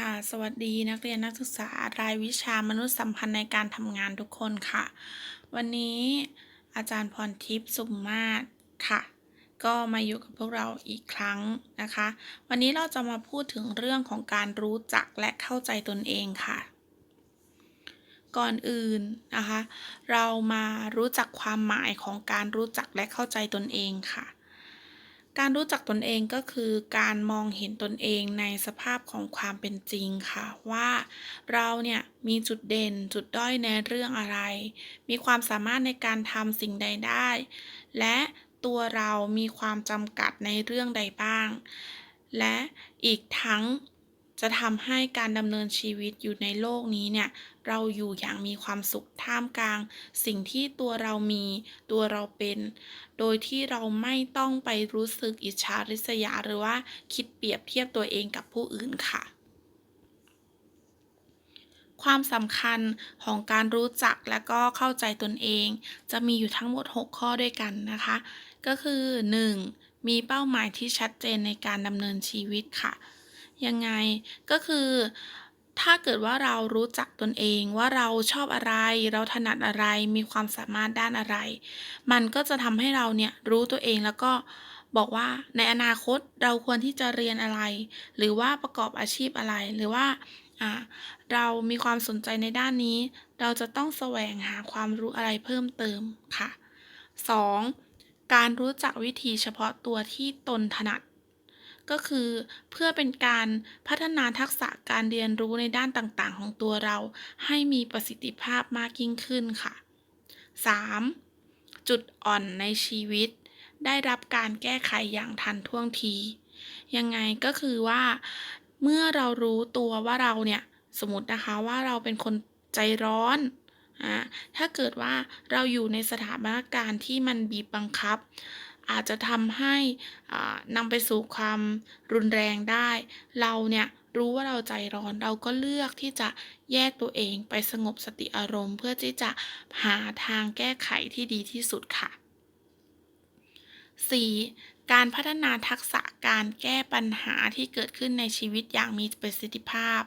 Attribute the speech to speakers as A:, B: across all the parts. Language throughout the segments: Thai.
A: ค่ะ สวัสดีนักเรียนนักศึกษารายวิชามนุษยสัมพันธ์ในการทำงานทุกคนค่ะ วันนี้อาจารย์พรทิพย์สุมมาศค่ะ ก็มาอยู่กับพวกเราอีกครั้งนะคะ วันนี้เราจะมาพูดถึงเรื่องของการรู้จักและเข้าใจตนเองค่ะ ก่อนอื่นนะคะ เรามารู้จักความหมายของการรู้จักและเข้าใจตนเองค่ะ การรู้จักตนเองก็คือการมองเห็นตนเองในสภาพของความเป็นจริงค่ะ ว่าเราเนี่ยมีจุดเด่นจุดด้อยในเรื่องอะไร มีความสามารถในการทำสิ่งใดได้ และตัวเรามีความจำกัดในเรื่องใดบ้าง และอีกทั้ง จะทำให้การดำเนินชีวิตอยู่ในโลกนี้เนี่ย เราอยู่อย่างมีความสุขท่ามกลาง สิ่งที่ตัวเรามีตัวเราเป็น โดยที่เราไม่ต้องไปรู้สึกอิจฉาริษยาหรือว่าคิดเปรียบเทียบตัวเองกับผู้อื่นค่ะ ความสำคัญของการรู้จักและก็เข้าใจตนเอง จะมีอยู่ทั้งหมด 6 ข้อด้วยกันนะคะ ก็คือ 1. มีเป้าหมายที่ชัดเจนในการดำเนินชีวิตค่ะ ยังไงก็คือ ถ้าเกิดว่าเรารู้จักตนเองว่าเราชอบอะไร เราถนัดอะไรมีความสามารถด้านอะไร มันก็จะทำให้เราเนี่ยรู้ตัวเองแล้วก็บอกว่าในอนาคตเราควรที่จะเรียนอะไร หรือว่าประกอบอาชีพอะไรหรือว่าอ่าเรามีความสนใจในด้านนี้ เราจะต้องแสวงหาความรู้อะไรเพิ่มเติมค่ะ 2. การรู้จักวิธีเฉพาะตัวที่ตนถนัด ก็คือเพื่อเป็นการพัฒนาทักษะการเรียนรู้ในด้านต่างๆ ของตัวเรา ให้มีประสิทธิภาพมากยิ่งขึ้นค่ะ 3. จุดอ่อนในชีวิต ได้รับการแก้ไขอย่างทันท่วงที ยังไงก็คือว่า เมื่อเรารู้ตัวว่าเราเนี่ยสมมตินะคะว่าเราเป็นคนใจร้อนอ่าถ้าเกิดว่าเราอยู่ในสถานการณ์ที่มันบีบบังคับ อาจจะทำให้อ่านำไปสู่ความรุนแรงได้ เราเนี่ยรู้ว่าเราใจร้อนเราก็เลือกที่จะแยกตัวเองไปสงบสติอารมณ์ เพื่อที่จะหาทางแก้ไขที่ดีที่สุดค่ะ 4. การพัฒนาทักษะการแก้ปัญหาที่เกิดขึ้นในชีวิตอย่างมีประสิทธิภาพ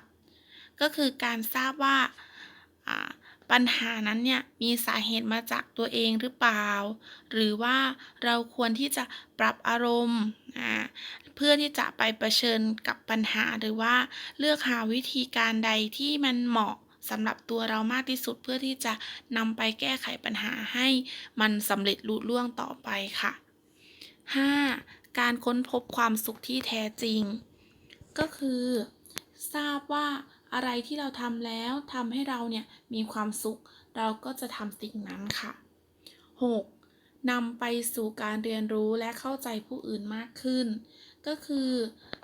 A: ก็คือการทราบว่า ปัญหานั้นเนี่ยมีสาเหตุมาจากตัวเองหรือเปล่า หรือว่าเราควรที่จะปรับอารมณ์เพื่อที่จะไปเผชิญกับปัญหาหรือว่าเลือกหาวิธีการใดที่มันเหมาะสำหรับตัวเรามากที่สุดเพื่อที่จะนำไปแก้ไขปัญหาให้มันสำเร็จลุล่วงต่อไปค่ะ 5. การค้นพบความสุขที่แท้จริง ก็คือ ทราบว่า อะไรที่เราทำแล้วทำให้เราเนี่ยมีความสุข เราก็จะทำสิ่งนั้นค่ะ 6. นำไปสู่การเรียนรู้และเข้าใจผู้อื่นมากขึ้น ก็คือ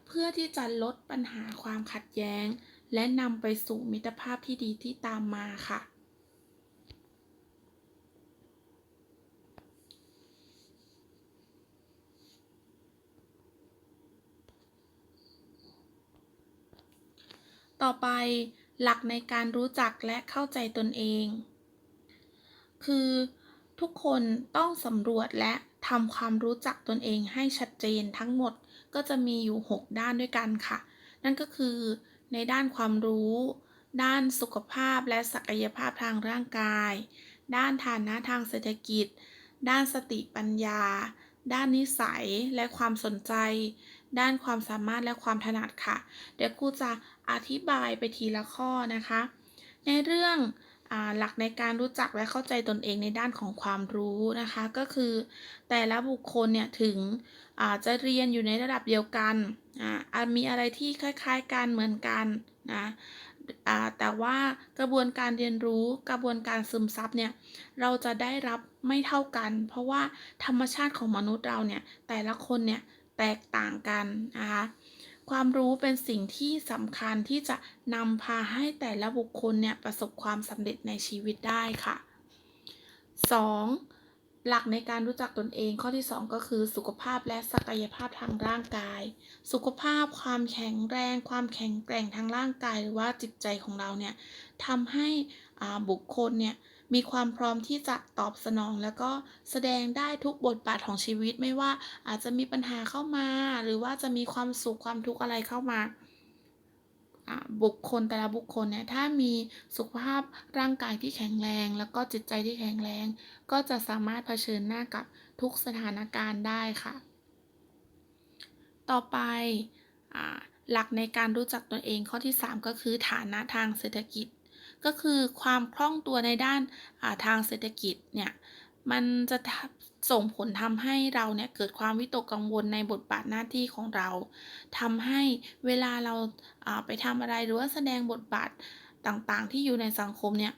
A: เพื่อที่จะลดปัญหาความขัดแย้ง และนำไปสู่มิตรภาพที่ดีที่ตามมาค่ะ ต่อไปหลักในการรู้จักและเข้าใจตนเอง คือทุกคนต้องสำรวจและทำความรู้จักตนเองให้ชัดเจนทั้งหมดก็จะมีอยู่ 6 ด้านด้วยกันค่ะ นั่นก็คือ ในด้านความรู้ ด้านสุขภาพและศักยภาพทางร่างกาย ด้านฐานะทางเศรษฐกิจ ด้านสติปัญญา ด้านนิสัยและความสนใจ ด้านความสามารถและความถนัดค่ะ เดี๋ยวครูจะอธิบายไปทีละข้อนะคะ ในเรื่องอหลักในการรู้จักและเข้าใจตนเองในด้านของความรู้นะคะ ก็คือแต่ละบุคคลเนี่ยถึงจะเรียนอยู่ในระดับเดียวกันอ่ามีอะไรที่คล้ายๆกันเหมือนกันนะอ่าแต่ว่ากระบวนการเรียนรู้กระบวนการซึมซับเนี่ยเราจะได้รับไม่เท่ากัน เพราะว่าธรรมชาติของมนุษย์เราเนี่ยแต่ละคนเนี่ย แตกต่างกันนะคะความรู้เป็นสิ่งที่สำคัญที่จะนำพาให้แต่ละบุคคลเนี่ยประสบความสำเร็จในชีวิตได้ค่ะ 2. หลักในการรู้จักตนเองข้อที่ 2 ก็คือสุขภาพและศักยภาพทางร่างกาย สุขภาพความแข็งแรง ความแข็งแกร่งทางร่างกายหรือว่าจิตใจของเราเนี่ยทำให้อาบุคคลเนี่ย มีความพร้อมที่จะตอบสนอง แล้วก็แสดงได้ทุกบทบาทของชีวิตไม่ว่าอาจจะมีปัญหาเข้ามา หรือว่าจะมีความสุขความทุกข์อะไรเข้ามาบุคคลแต่ละบุคคลเนี่ยถ้ามีสุขภาพร่างกายที่แข็งแรง แล้วก็จิตใจที่แข็งแรง ก็จะสามารถเผชิญหน้ากับทุกสถานการณ์ได้ค่ะ ต่อไปอหลักในการรู้จักตนเองข้อที่ 3 ก็คือฐานะทางเศรษฐกิจ ก็คือความคล่องตัวในด้านาทางเศรษฐกิจเนี่ยมันจะส่งผลทำให้เราเนี่ยเกิดความวิตกกังวลในบทบาทหน้าที่ของเราทำให้เวลาเราาไปทำอะไรหรือว่าแสดงบทบาทต่างๆ ที่อยู่ในสังคมเนี่ย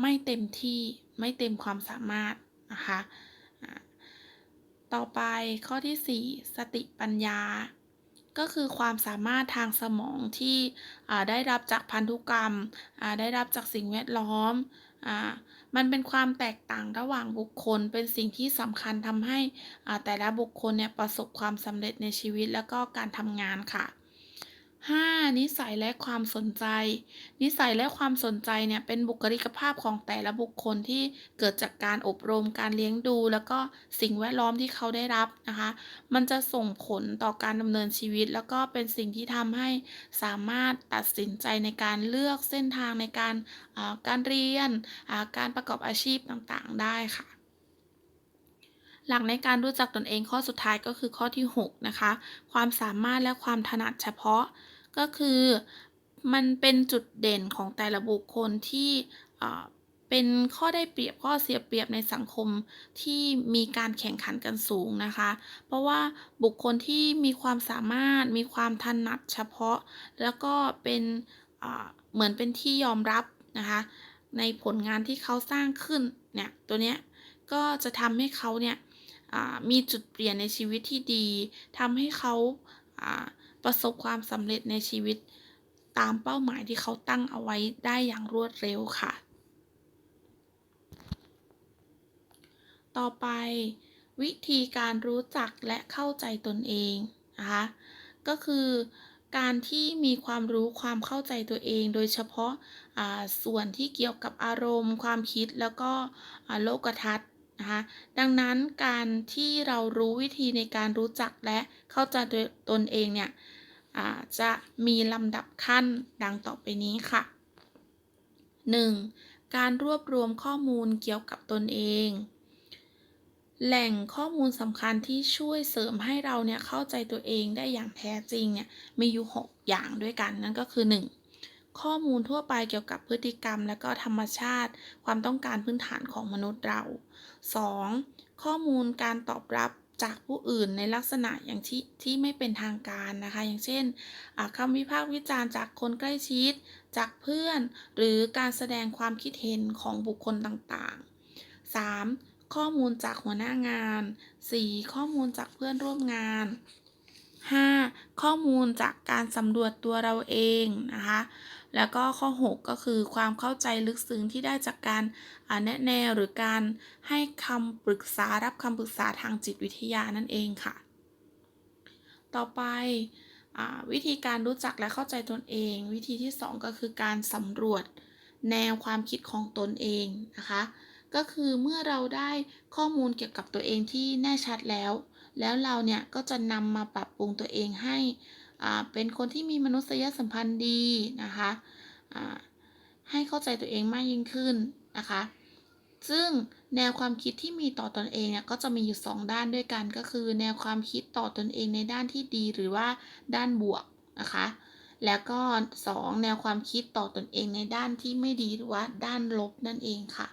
A: ไม่เต็มที่ไม่เต็มความสามารถนะคะ ต่อไปข้อทีสี่4 สติปัญญา ก็คือความสามารถทางสมองที่ได้รับจากพันธุกรรม ได้รับจากสิ่งแวดล้อมอมันเป็นความแตกต่างระหว่างบุคคล เป็นสิ่งที่สำคัญทำให้แต่ละบุคคลเนี่ยประสบความสำเร็จในชีวิตแล้วก็การทำงานค่ะ 5. นิสัยและความสนใจ นิสัยและความสนใจเนี่ยเป็นบุคลิกภาพของแต่ละบุคคลที่เกิดจากการอบรมการเลี้ยงดู แล้วก็สิ่งแวดล้อมที่เขาได้รับนะคะ มันจะส่งผลต่อการดำเนินชีวิต แล้วก็เป็นสิ่งที่ทำให้สามารถตัดสินใจในการเลือกเส้นทางในการาการเรียนาการประกอบอาชีพต่างๆ ได้ค่ะหลักในการรู้จักตนเองข้อสุดท้ายก็คือข้อที่ 6 นะคะ ความสามารถและความถนัดเฉพาะ ก็คือมันเป็นจุดเด่นของแต่ละบุคคลที่เป็นข้อได้เปรียบข้อเสียเปรียบในสังคมที่มีการแข่งขันกันสูงนะคะ เพราะว่าบุคคลที่มีความสามารถมีความถนัดเฉพาะ แล้วก็เป็นเหมือนเป็นที่ยอมรับนะคะในผลงานที่เขาสร้างขึ้นเนี่ยตัวเนี้ยก็จะทำให้เขาเนี่ยมีจุดเปลี่ยนในชีวิตที่ดีทำให้เขาา ประสบความสำเร็จในชีวิต ตามเป้าหมายที่เขาตั้งเอาไว้ได้อย่างรวดเร็วค่ะ ต่อไปวิธีการรู้จักและเข้าใจตนเองนะคะก็คือการที่มีความรู้ความเข้าใจตัวเอง โดยเฉพาะอ่าส่วนที่เกี่ยวกับอารมณ์ ความคิดแล้วก็โลกทัศน์ นะคะดังนั้นการที่เรารู้วิธีในการรู้จักและเข้าใจตัวตนเองเนี่ยจะมีลำดับขั้นดังต่อไปนี้ค่ะ 1. การรวบรวมข้อมูลเกี่ยวกับตนเอง แหล่งข้อมูลสำคัญที่ช่วยเสริมให้เราเนี่ยเข้าใจตัวเองได้อย่างแท้จริงเนี่ยมีอยู่ 6 อย่างด้วยกันนั่นก็คือ 1. ข้อมูลทั่วไปเกี่ยวกับพฤติกรรม และก็ธรรมชาติ ความต้องการพื้นฐานของมนุษย์เรา 2. ข้อมูลการตอบรับจากผู้อื่นในลักษณะอย่างที่ที่ไม่เป็นทางการนะคะ อย่างเช่นคำวิพากษ์วิจารณ์จากคนใกล้ชิด จากเพื่อน หรือการแสดงความคิดเห็นของบุคคลต่างๆ 3. ข้อมูลจากหัวหน้างาน 4. ข้อมูลจากเพื่อนร่วมงาน 5. ข้อมูลจากการสำรวจตัวเราเองนะคะ แล้วก็ข้อ 6 ก็คือความเข้าใจลึกซึ้งที่ได้จากการแนะแนวหรือการให้คำปรึกษารับคำปรึกษาทางจิตวิทยานั่นเองค่ะ ต่อไปอวิธีการรู้จักและเข้าใจตนเอง วิธีที่ 2 ก็คือการสำรวจแนวความคิดของตนเองนะคะ ก็คือเมื่อเราได้ข้อมูลเกี่ยวกับตัวเองที่แน่ชัดแล้ว แล้วเราเนี่ยก็จะนำมาปรับปรุงตัวเองให้ เป็นคนที่มีมนุษยสัมพันธ์ดีนะคะให้เข้าใจตัวเองมากยิ่งขึ้นนะคะ ซึ่งแนวความคิดที่มีต่อตนเองเนี่ยก็จะมีอยู่ 2 ด้านด้วยกันก็คือ แนวความคิดต่อตนเองในด้านที่ดีหรือว่าด้านบวกนะคะ แล้วก็ 2 แนวความคิดต่อตนเองในด้านที่ไม่ดีหรือว่าด้านลบนั่นเองค่ะ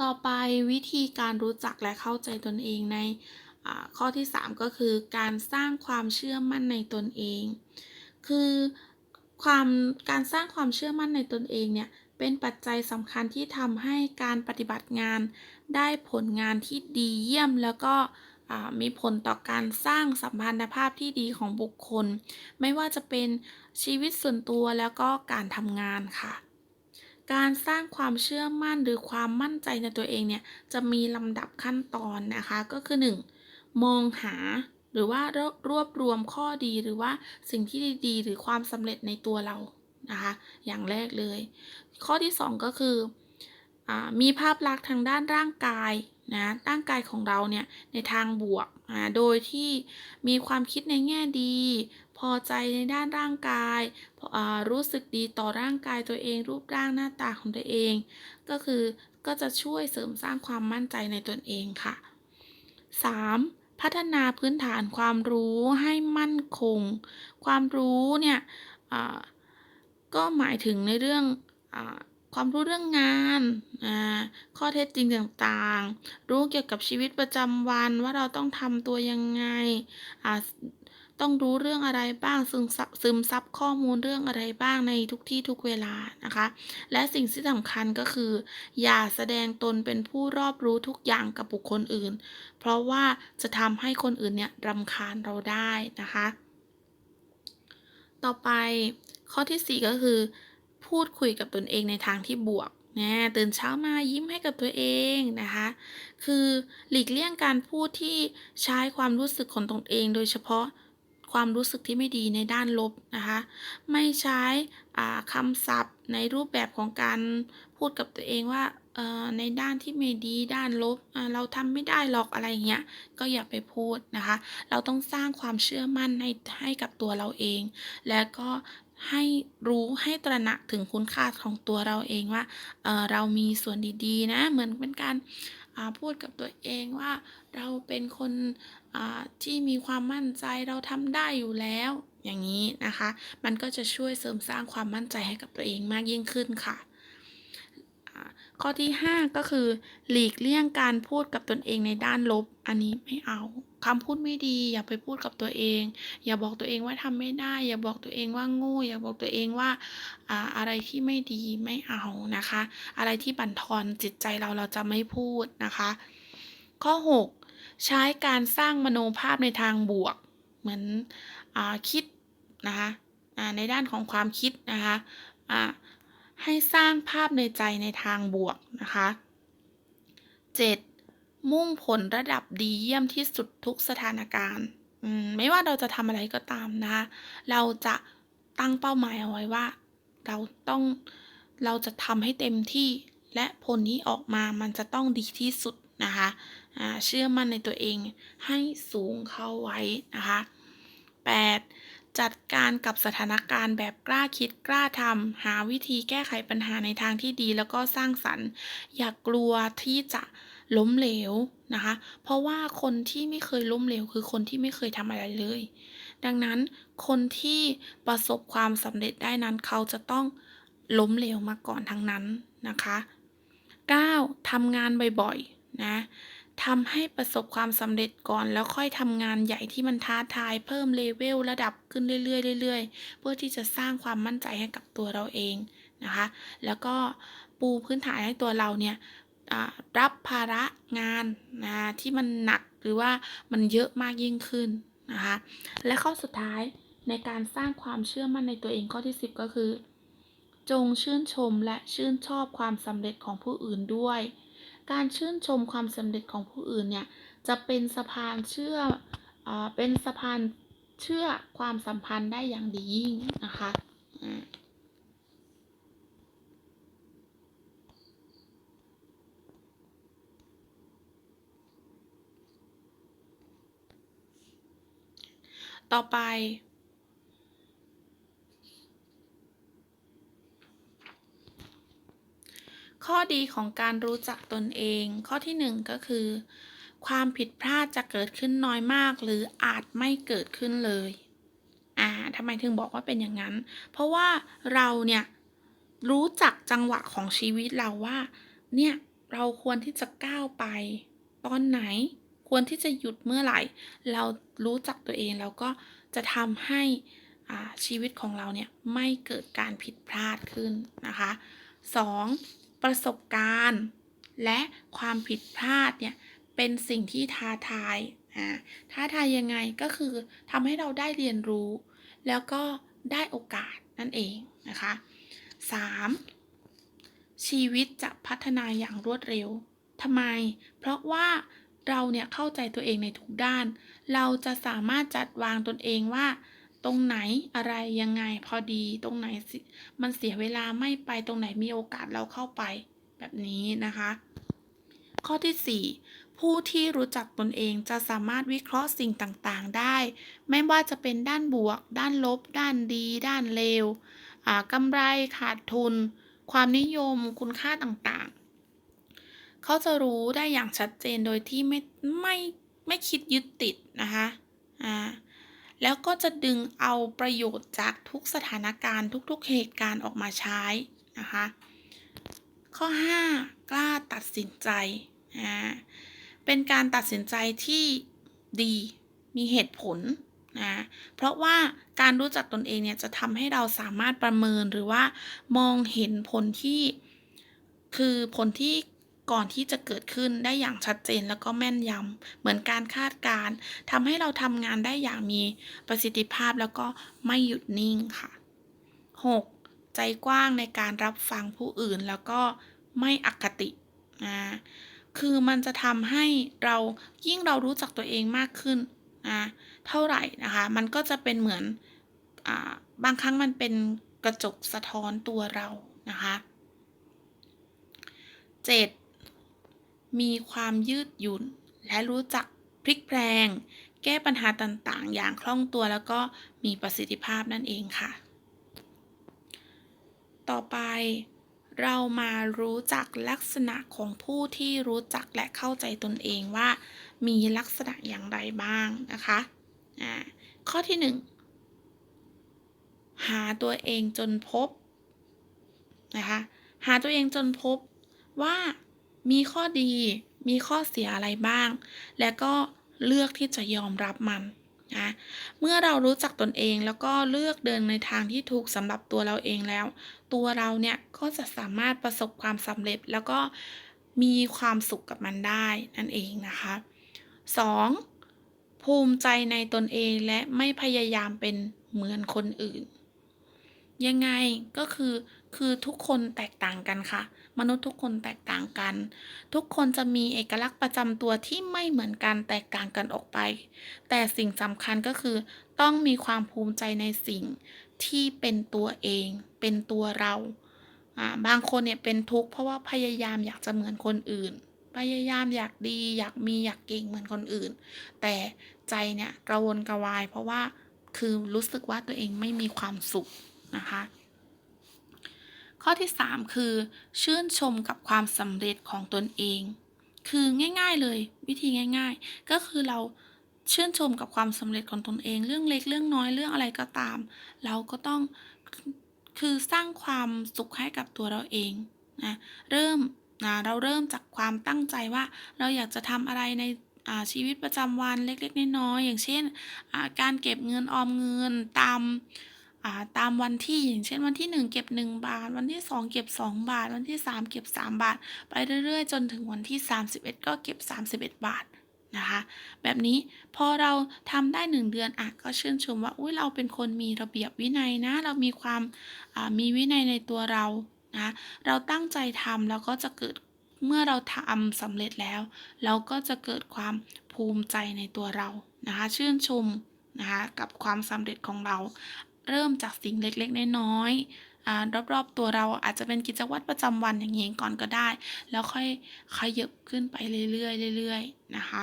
A: ต่อไปวิธีการรู้จักและเข้าใจตนเองใน ข้อที่ 3 ก็คือการสร้างความเชื่อมั่นในตนเอง คือความการสร้างความเชื่อมั่นในตนเองเนี่ยเป็นปัจจัยสำคัญที่ทำให้การปฏิบัติงาน ได้ผลงานที่ดีเยี่ยมแล้วก็มีผลต่อการสร้างสัมพันธภาพที่ดีของบุคคล ไม่ว่าจะเป็นชีวิตส่วนตัวแล้วก็การทำงานค่ะ การสร้างความเชื่อมั่นหรือความมั่นใจในตัวเองเนี่ยจะมีลำดับขั้นตอนนะคะก็คือ 1. มองหาหรือว่ารวบรวมข้อดีหรือว่าสิ่งที่ดีๆ หรือความสำเร็จในตัวเรานะคะอย่างแรกเลย ข้อที่ 2 ก็คืออมีภาพลักษณ์ทางด้านร่างกายนะร่างกายของเราเนี่ยในทางบวกอ่าโดยที่มีความคิดในแง่ดี พอใจในด้านร่างกายรู้สึกดีต่อร่างกายตัวเอง รูปร่างหน้าตาของตัวเอง ก็คือก็จะช่วยเสริมสร้างความมั่นใจในตนเองค่ะ 3. พัฒนาพื้นฐานความรู้ให้มั่นคง ความรู้เนี่ยก็หมายถึงในเรื่องอความรู้เรื่องงาน ข้อเท็จจริงต่างๆ รู้เกี่ยวกับชีวิตประจำวันว่าเราต้องทำตัวยังไง ต้องรู้เรื่องอะไรบ้างซึมซับซึมซับข้อมูลเรื่องอะไรบ้างในทุกที่ทุกเวลานะคะ และสิ่งที่สำคัญก็คือ อย่าแสดงตนเป็นผู้รอบรู้ทุกอย่างกับบุคคลอื่น เพราะว่าจะทำให้คนอื่นเนี่ยรำคาญเราได้นะคะ ต่อไปข้อที่ 4 ก็คือ พูดคุยกับตนเองในทางที่บวกนะตื่นเช้ามายิ้มให้กับตัวเองนะคะ คือหลีกเลี่ยงการพูดที่ใช้ความรู้สึกของตนเอง โดยเฉพาะ ความรู้สึกที่ไม่ดีในด้านลบนะคะ ไม่ใช้คำศัพท์ในรูปแบบของการพูดกับตัวเองว่าในด้านที่ไม่ดีด้านลบเราทำไม่ได้หรอกอะไรเงี้ยก็อย่าไปพูดนะคะ เราต้องสร้างความเชื่อมั่นให้ให้กับตัวเราเอง และก็ให้รู้ให้ตระหนักถึงคุณค่าของตัวเราเองว่าเเรามีส่วนดีๆนะเหมือนเป็นการาพูดกับตัวเองว่าเราเป็นคน ที่มีความมั่นใจเราทำได้อยู่แล้ว อย่างนี้นะคะ มันก็จะช่วยเสริมสร้างความมั่นใจให้กับตัวเองมากยิ่งขึ้นค่ะข้อที่ 5 ก็คือ หลีกเลี่ยงการพูดกับตนเองในด้านลบ อันนี้ไม่เอาคำพูดไม่ดี อย่าไปพูดกับตัวเอง อย่าบอกตัวเองว่าทำไม่ได้ อย่าบอกตัวเองว่าโง่อย่าบอกตัวเองว่าอ่าอะไรที่ไม่ดีไม่เอานะคะ อะไรที่บั่นทอนจิตใจเราเราจะไม่พูดนะคะ ข้อ 6 ใช้การสร้างมโนภาพในทางบวก เหมือนอคิดนะคะในด้านของความคิดนะคะให้สร้างภาพในใจในทางบวกนะคะ 7. มุ่งผลระดับดีเยี่ยมที่สุดทุกสถานการณ์ไม่ว่าเราจะทำอะไรก็ตามนะคะเราจะตั้งเป้าหมายเอาไว้ว่า เราต้องเราจะทำให้เต็มที่และผลที่ออกมามันจะต้องดีที่สุดนะคะ เชื่อมั่นในตัวเองให้สูงเข้าไว้นะคะ 8. จัดการกับสถานการณ์แบบกล้าคิดกล้าทำหาวิธีแก้ไขปัญหาในทางที่ดีแล้วก็สร้างสรรค์ อย่ากลัวที่จะล้มเหลวนะคะ เพราะว่าคนที่ไม่เคยล้มเหลวคือคนที่ไม่เคยทำอะไรเลย ดังนั้นคนที่ประสบความสำเร็จได้นั้นเขาจะต้องล้มเหลวมาก่อนทั้งนั้นนะคะ 9. ทำงานบ่อยๆนะ ทำให้ประสบความสำเร็จก่อนแล้วค่อยทำงานใหญ่ที่มันท้าทายเพิ่มเลเวลระดับขึ้นเรื่อยๆเรื่อยๆ เพื่อที่จะสร้างความมั่นใจให้กับตัวเราเองนะคะ แล้วก็ปูพื้นฐานให้ตัวเราเนี่ยรับภาระงานนะที่มันหนักหรือว่ามันเยอะมากยิ่งขึ้นนะคะ และข้อสุดท้ายในการสร้างความเชื่อมั่นในตัวเองข้อที่ 10 ก็คือ จงชื่นชมและชื่นชอบความสำเร็จของผู้อื่นด้วย การชื่นชมความสำเร็จของผู้อื่นเนี่ยจะเป็นสะพานเชื่ออเป็นสะพานเชื่อความสัมพันธ์ได้อย่างดียิ่งนะคะต่อไป ข้อดีของการรู้จักตนเอง ข้อที่ 1 ก็คือ ความผิดพลาดจะเกิดขึ้นน้อยมาก หรืออาจไม่เกิดขึ้นเลย อ่าทำไมถึงบอกว่าเป็นอย่างนั้น เพราะว่าเราเนี่ยรู้จักจังหวะของชีวิตเราว่า เนี่ยเราควรที่จะก้าวไป ตอนไหนควรที่จะหยุดเมื่อไหร่ เรารู้จักตัวเองแล้วก็จะทำให้อ่าชีวิตของเราเนี่ยไม่เกิดการผิดพลาดขึ้นนะคะ 2. ประสบการณ์ และความผิดพลาดเนี่ยเป็นสิ่งที่ท้าทายอ่าท้าทายยังไงก็คือทำให้เราได้เรียนรู้ แล้วก็ได้โอกาสนั่นเองนะคะ 3. ชีวิตจะพัฒนาอย่างรวดเร็วทำไม เพราะว่าเราเนี่ยเข้าใจตัวเองในทุกด้าน เราจะสามารถจัดวางตนเองว่า ตรงไหนอะไรยังไงพอดีตรงไหนมันเสียเวลาไม่ไปตรงไหนมีโอกาสเราเข้าไป แบบนี้นะคะ ข้อที่ 4 ผู้ที่รู้จักตนเองจะสามารถวิเคราะห์สิ่งต่างๆได้ ไม่ว่าจะเป็นด้านบวก ด้านลบ ด้านดี ด้านเลวอ่ากำไรขาดทุน ความนิยมคุณค่าต่างๆ เขาจะรู้ได้อย่างชัดเจนโดยที่ไม่ไม่ไม่คิดยึดติดนะคะอ่า แล้วก็จะดึงเอาประโยชน์จากทุกสถานการณ์ทุกๆเหตุการณ์ออกมาใช้นะคะ ข้อ 5 กล้าตัดสินใจอ่าเป็นการตัดสินใจที่ดีมีเหตุผลนะเพราะว่าการรู้จักตนเองเนี่ยจะทำให้เราสามารถประเมินหรือว่ามองเห็นผลที่คือผลที่ ก่อนที่จะเกิดขึ้นได้อย่างชัดเจนแล้วก็แม่นยำเหมือนการคาดการณ์ทำให้เราทำงานได้อย่างมีประสิทธิภาพแล้วก็ไม่หยุดนิ่งค่ะ 6. ใจกว้างในการรับฟังผู้อื่นแล้วก็ไม่อคตินะคือมันจะทำให้เรายิ่งเรารู้จักตัวเองมากขึ้นนะเท่าไหร่นะคะ มันก็จะเป็นเหมือนอาบางครั้งมันเป็นกระจกสะท้อนตัวเรานะคะ 7. มีความยืดหยุ่น และรู้จักพลิกแปลง แก้ปัญหาต่างๆ อย่างคล่องตัวแล้วก็มีประสิทธิภาพนั่นเองค่ะ ต่อไปเรามารู้จักลักษณะของผู้ที่รู้จักและเข้าใจตนเองว่า มีลักษณะอย่างไรบ้างนะคะอ่าข้อที่ 1 หาตัวเองจนพบนะคะหาตัวเองจนพบว่า มีข้อดี มีข้อเสียอะไรบ้าง และก็เลือกที่จะยอมรับมันนะเมื่อเรารู้จักตนเองแล้วก็เลือกเดินในทางที่ถูกสำหรับตัวเราเองแล้ว ตัวเราเนี่ยก็จะสามารถประสบความสำเร็จแล้วก็มีความสุขกับมันได้นั่นเองนะคะ 2. ภูมิใจในตนเองและไม่พยายามเป็นเหมือนคนอื่น ยังไงก็คือคือทุกคนแตกต่างกันค่ะ มนุษย์ทุกคนแตกต่างกัน ทุกคนจะมีเอกลักษณ์ประจำตัวที่ไม่เหมือนกันแตกต่างกันออกไป แต่สิ่งสำคัญก็คือ ต้องมีความภูมิใจในสิ่งที่เป็นตัวเอง เป็นตัวเราบางคนเนี่ยเป็นทุกข์เพราะว่าพยายามอยากจะเหมือนคนอื่น พยายามอยากดี อยากมีอยากเก่งเหมือนคนอื่น แต่ใจเนี่ยกระวนกระวาย เพราะว่าคือรู้สึกว่าตัวเองไม่มีความสุขนะคะ ข้อที่ 3 คือ ชื่นชมกับความสำเร็จของตนเอง คือง่าย ๆเลยวิธีง่าย ๆ ก็คือเราชื่นชมกับความสำเร็จของตนเอง เรื่องเล็กเรื่องน้อยเรื่องอะไรก็ตาม เราก็ต้องคือสร้างความสุขให้กับตัวเราเองนะเริ่มนะเราเริ่มจากความตั้งใจว่าเราอยากจะทำอะไรในชีวิตประจำวันเล็ก ๆ น้อยๆอย่างเช่น การเก็บเงินออมเงินตาม ตามวันที่อย่างเช่นวันที่ 1 เก็บ 1 บาท วันที่ 2 เก็บ 2 บาท วันที่ 3 เก็บ 3 บาท ไปเรื่อยๆ จนถึงวันที่ 31 ก็เก็บ 31 บาทนะคะแบบนี้พอเราทำได้ 1 เดือนอะก็ชื่นชมว่าอุ้ยเราเป็นคนมีระเบียบวินัยนะ เรามีความมีวินัยในตัวเรานะเราตั้งใจทำแล้วก็จะเกิดเมื่อเราทำสำเร็จแล้ว เราก็จะเกิดความภูมิใจในตัวเรานะคะชื่นชมนะคะกับความสำเร็จของเรา เริ่มจากสิ่งเล็กๆ น้อยๆรอบๆตัวเราอาจจะเป็นกิจวัตรประจำวันอย่างนี้ก่อนก็ได้ แล้วค่อยขยับขึ้นไปเรื่อยๆเรื่อยๆนะคะ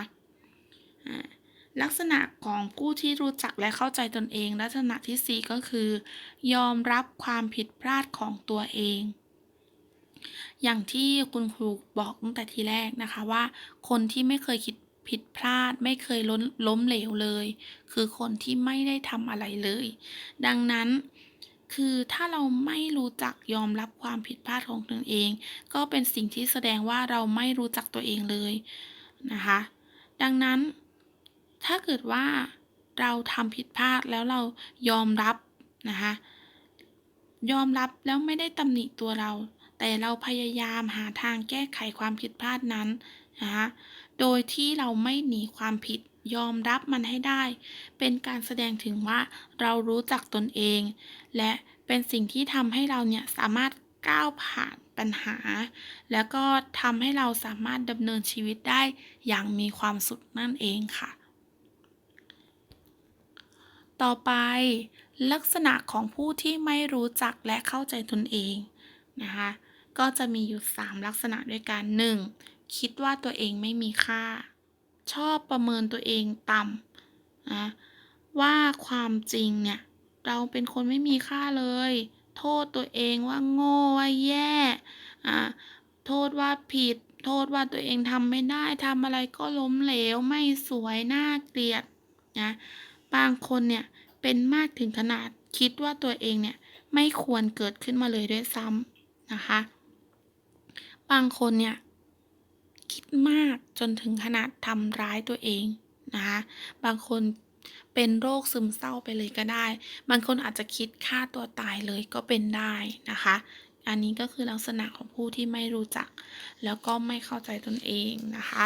A: ลักษณะของผู้ที่รู้จักและเข้าใจตนเอง ลักษณะที่ 4 ก็คือ ยอมรับความผิดพลาดของตัวเอง อย่างที่คุณครูบอกตั้งแต่ทีแรกนะคะว่า คนที่ไม่เคยคิด ผิดพลาดไม่เคยล้มล้มเหลวเลย คือคนที่ไม่ได้ทำอะไรเลย ดังนั้นคือถ้าเราไม่รู้จักยอมรับความผิดพลาดของตนเอง ก็เป็นสิ่งที่แสดงว่าเราไม่รู้จักตัวเองเลยนะคะ ดังนั้น ถ้าเกิดว่าเราทำผิดพลาดแล้วเรายอมรับนะคะยอมรับแล้วไม่ได้ตำหนิตัวเรา แต่เราพยายามหาทางแก้ไขความผิดพลาดนั้นนะคะ โดยที่เราไม่หนีความผิดยอมรับมันให้ได้ เป็นการแสดงถึงว่าเรารู้จักตนเอง และเป็นสิ่งที่ทำให้เราเนี่ยสามารถก้าวผ่านปัญหา แล้วก็ทำให้เราสามารถดำเนินชีวิตได้อย่างมีความสุขนั่นเองค่ะ ต่อไปลักษณะของผู้ที่ไม่รู้จักและเข้าใจตนเองนะคะ ก็จะมีอยู่ 3 ลักษณะด้วยกัน 1. คิดว่าตัวเองไม่มีค่า ชอบประเมินตัวเองต่ำนะว่าความจริงเนี่ย เราเป็นคนไม่มีค่าเลย โทษตัวเองว่าโง่ว่าแย่อ่าโทษว่าผิด โทษว่าตัวเองทำไม่ได้ทำอะไรก็ล้มเหลวไม่สวยน่าเกลียดนะบางคนเนี่ยเป็นมากถึงขนาดคิดว่าตัวเองเนี่ยไม่ควรเกิดขึ้นมาเลยด้วยซ้ำนะคะ บางคนเนี่ย คิดมากจนถึงขนาดทำร้ายตัวเองนะคะบางคนเป็นโรคซึมเศร้าไปเลยก็ได้ บางคนอาจจะคิดฆ่าตัวตายเลยก็เป็นได้นะคะ อันนี้ก็คือลักษณะของผู้ที่ไม่รู้จัก แล้วก็ไม่เข้าใจตนเองนะคะ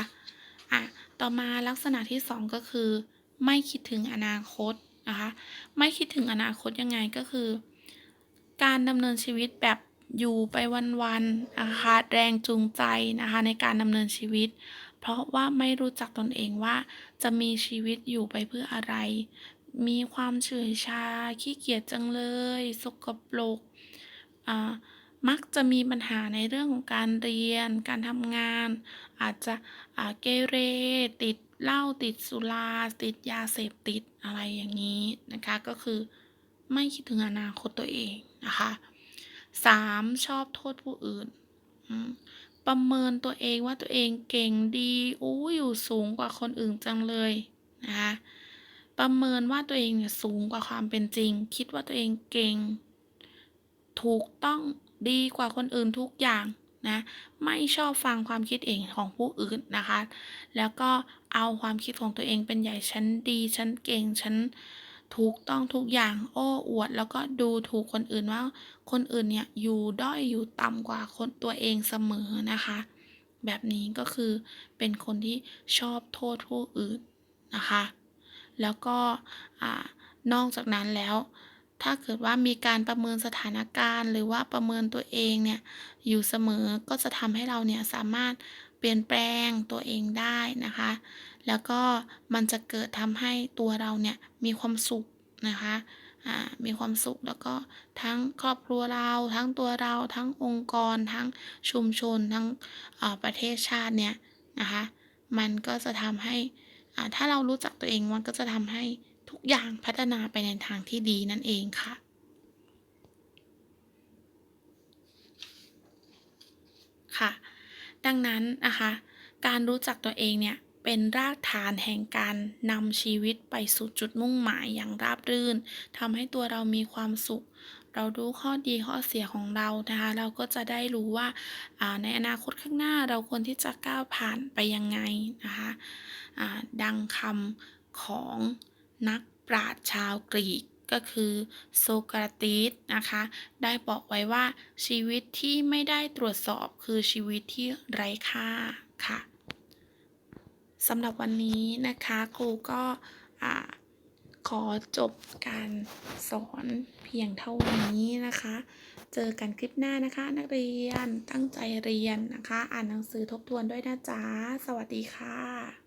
A: อะต่อมาลักษณะที่สองก็คือ ไม่คิดถึงอนาคตนะคะ ไม่คิดถึงอนาคตยังไงก็คือ การดำเนินชีวิตแบบ อยู่ไปวันๆนะคะแรงจูงใจนะคะในการดำเนินชีวิต เพราะว่าไม่รู้จักตนเองว่าจะมีชีวิตอยู่ไปเพื่ออะไร มีความเฉื่อยชาขี้เกียจจังเลย สกปรกอ่ามักจะมีปัญหาในเรื่องของการเรียน การทำงาน อาจจะอ่าเกเรติดเหล้าติดสุราติดยาเสพติดอะไรอย่างนี้นะคะ ก็คือไม่คิดถึงอนาคตตัวเองนะคะ 3. ชอบโทษผู้อื่น ประเมินตัวเองว่าตัวเองเก่งดีอู้อยู่สูงกว่าคนอื่นจังเลยนะคะประเมินว่าตัวเองเนี่ยสูงกว่าความเป็นจริง คิดว่าตัวเองเก่ง ถูกต้องดีกว่าคนอื่นทุกอย่างนะไม่ชอบฟังความคิดเองของผู้อื่นนะคะ แล้วก็เอาความคิดของตัวเองเป็นใหญ่ฉันดีฉันเก่งฉัน ถูกต้องทุกอย่าง โอ้อวด แล้วก็ดูถูกคนอื่นว่า คนอื่นเนี่ยอยู่ด้อยอยู่ต่ำกว่าคนตัวเองเสมอนะคะ แบบนี้ก็คือเป็นคนที่ชอบโทษผู้อื่นนะคะ แล้วก็อ่านอกจากนั้นแล้ว ถ้าเกิดว่ามีการประเมินสถานการณ์หรือว่าประเมินตัวเองเนี่ยอยู่เสมอก็จะทำให้เราเนี่ยสามารถเปลี่ยนแปลงตัวเองได้นะคะ แล้วก็มันจะเกิดทำให้ตัวเราเนี่ยมีความสุขนะคะอ่ามีความสุขแล้วก็ทั้งครอบครัวเรา ทั้งตัวเรา ทั้งองค์กร ทั้งชุมชน ทั้งประเทศชาติเนี่ยนะคะ มันก็จะทำให้อ่าถ้าเรารู้จักตัวเองมันก็จะทำให้ทุกอย่างพัฒนาไปในทางที่ดีนั่นเองค่ะค่ะ ดังนั้นนะคะ การรู้จักตัวเองเนี่ย เป็นรากฐานแห่งการนำชีวิตไปสู่จุดมุ่งหมายอย่างราบรื่นทำให้ตัวเรามีความสุข เรารู้ข้อดีข้อเสียของเรานะคะเราก็จะได้รู้ว่าในอนาคตข้างหน้าเราควรที่จะก้าวผ่านไปยังไงนะคะดังคำของนักปราชญ์ชาวกรีกก็คือโซกราติสนะคะ ได้บอกไว้ว่าชีวิตที่ไม่ได้ตรวจสอบคือชีวิตที่ไร้ค่าค่ะ สำหรับวันนี้นะคะครูก็อ่าขอจบการสอนเพียงเท่านี้นะคะ เจอกันคลิปหน้านะคะ นักเรียนตั้งใจเรียนนะคะ อ่านหนังสือทบทวนด้วยนะจ๊ะ สวัสดีค่ะ